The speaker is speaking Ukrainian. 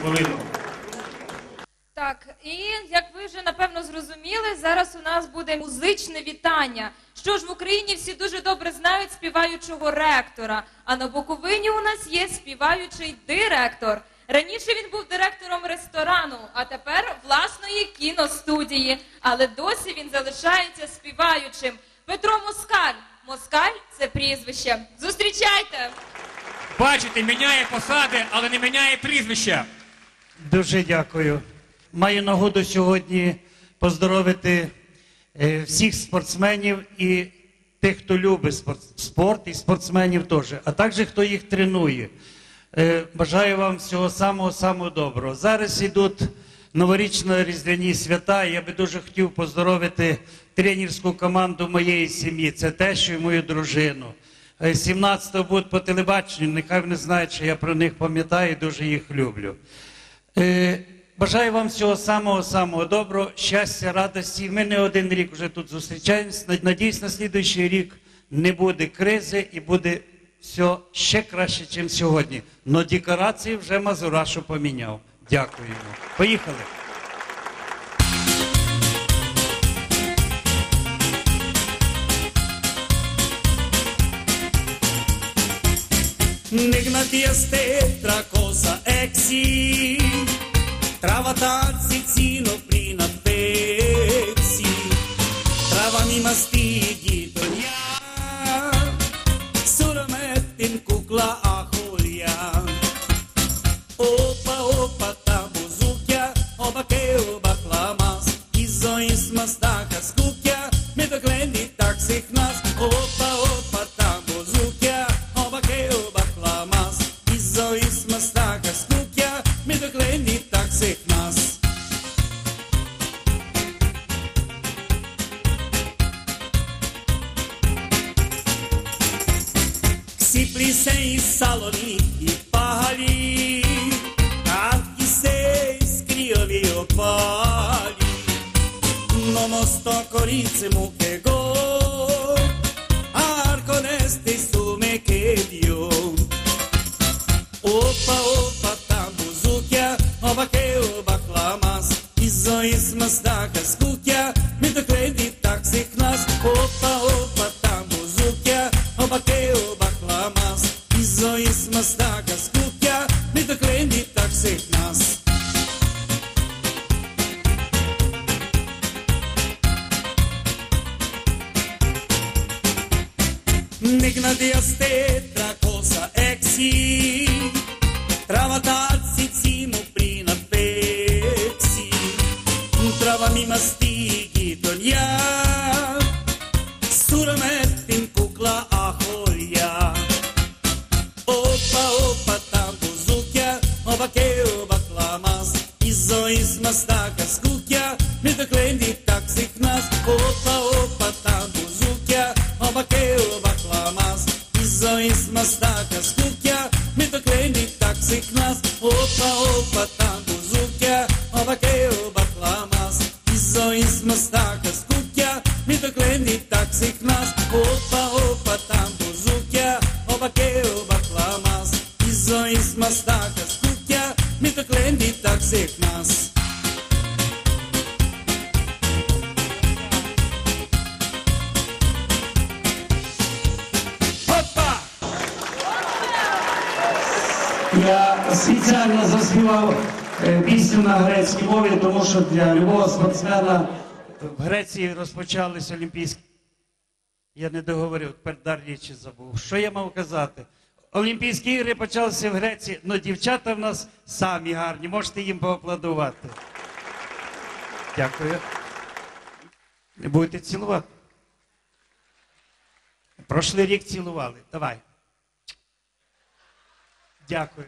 хвилину. Так, і як ви вже напевно зрозуміли, зараз у нас буде музичне вітання. Що ж в Україні всі дуже добре знають співаючого ректора. А на Буковині у нас є співаючий директор. Раніше він був директором ресторану, а тепер власної кіностудії. Але досі він залишається співаючим. Петро Москаль. Москаль це прізвище. Зустрічайте! Бачите, міняє посади, але не міняє прізвища. Дуже дякую. Маю нагоду сьогодні поздоровити е, всіх спортсменів і тих, хто любить спорт, і спортсменів теж, а також хто їх тренує. Е, Бажаю вам всього самого самого доброго. Зараз йдуть новорічно-різдвяні свята. Я би дуже хотів поздоровити тренерську команду моєї сім'ї. Це тещу і мою дружину. Е, 17-го будуть по телебаченню. Нехай вони знають, що я про них пам'ятаю і дуже їх люблю. Е, Бажаю вам всього самого самого доброго, щастя, радості. Ми не один рік вже тут зустрічаємось. Надіюсь, на слідуючий рік не буде кризи і буде все ще краще, ніж сьогодні. Но декорації вже Мазурашу поміняв. Дякуємо. Поїхали. Negnatiaste tra cosa seksi Travata cicino plina pepsi Trava mima stigi dënja Sërë me tin kukla simples Simplisen i Saloniki pali Kratki se iskriovi opali No mosto korice gol, go Arko nesti sume que dio. Opa, opa, tá muzukja Oba que oba klamas Izo mas mazdaka skukja me do kredi taksi nas, Opa, opa, tá muzukja Oba ke igna de aztetra, cosa exi. Trava tarci, prina pepsi. Trava mi mastigi, donja. Sura metin a aholja. Opa, opa, tam buzukja, oba keo baklamas, izo izmastan. but Я спеціально заспівав е, пісню на грецькій мові, тому що для любого спортсмена в Греції розпочались Олімпійські. Я не договорив, тепер дар річі забув. Що я мав казати? Олімпійські ігри почалися в Греції, але дівчата в нас самі гарні. Можете їм поаплодувати. Дякую. Не будете цілувати? Прошлий рік цілували. Давай. Дякую.